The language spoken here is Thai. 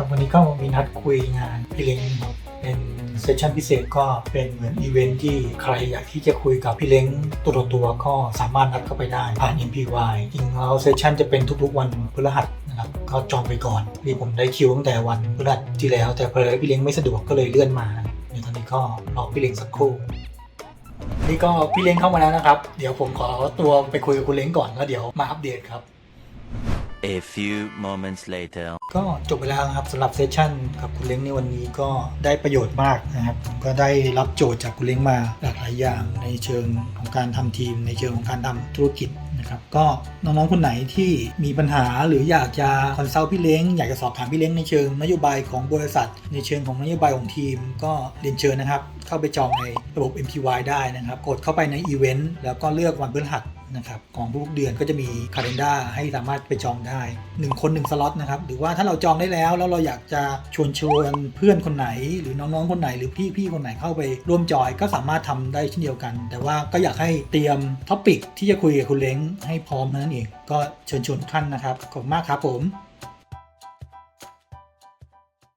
ครับวันนี้ก็มีนัดคุยงานพี่เล้งครับเป็นเซสชันพิเศษก็เป็นเหมือนอีเวนท์ที่ใครอยากที่จะคุยกับพี่เล้งตัวต่อตัวก็สามารถนัดเข้าไปได้ผ่าน MPY จริงแล้วเซสชันจะเป็นทุกๆวันพฤหัสนะครับก็จองไปก่อนที่ผมได้คิวตั้งแต่วันพฤหัสที่แล้ว แต่เพอพี่เล้งไม่สะดวกก็เลยเลื่อนมาเดี๋ยวตอนนี้ก็รอพี่เล้งสักครู่นี่ก็พี่เล้งเข้ามาแล้วนะครับ เดี๋ยวผมขอตัวไปคุยกับคุณเล้งก่อนแล้วเดี๋ยวมาอัปเดตครับ A few moments later. ก็จบไปแล้วครับสำหรับเซสชันกับคุณเล้งในวันนี้ก็ได้ประโยชน์มากนะครับผมก็ได้รับโจทย์จากคุณเล้งมาหลากหลายอย่างในเชิงของการทำทีม ในเชิงของการทำธุรกิจนะครับก็น้องๆคนไหนที่มีปัญหาหรืออยากจะคอนซัลท์พี่เล้งอยากจะสอบถามพี่เล้งในเชิงนโยบายของบริษัท ในเชิงของนโยบายของทีม ก็เรียนเชิญนะครับ เข้าไปจองในระบบ MPY ได้นะครับ กดเข้าไปในอีเวนต์แล้วก็เลือกวันพฤหัส นะครับของทุกเดือนก็จะมีคาล endar ให้สามารถไปจองได้ 1 คน 1 สล็อตนะครับ หรือว่าถ้าเราจองได้แล้วแล้วเราอยากจะชวนชวนเพื่อนคนไหน หรือน้องๆคนไหน หรือพี่ๆคนไหนเข้าไปร่วมจอยก็สามารถทำได้เช่นเดียวกัน แต่ว่าก็อยากให้เตรียมท็อปิกที่จะคุยกับคุณเล้งให้พร้อมนั้นเองก็เชิญชวนทุกท่านนะครับขอบคุณมากครับผม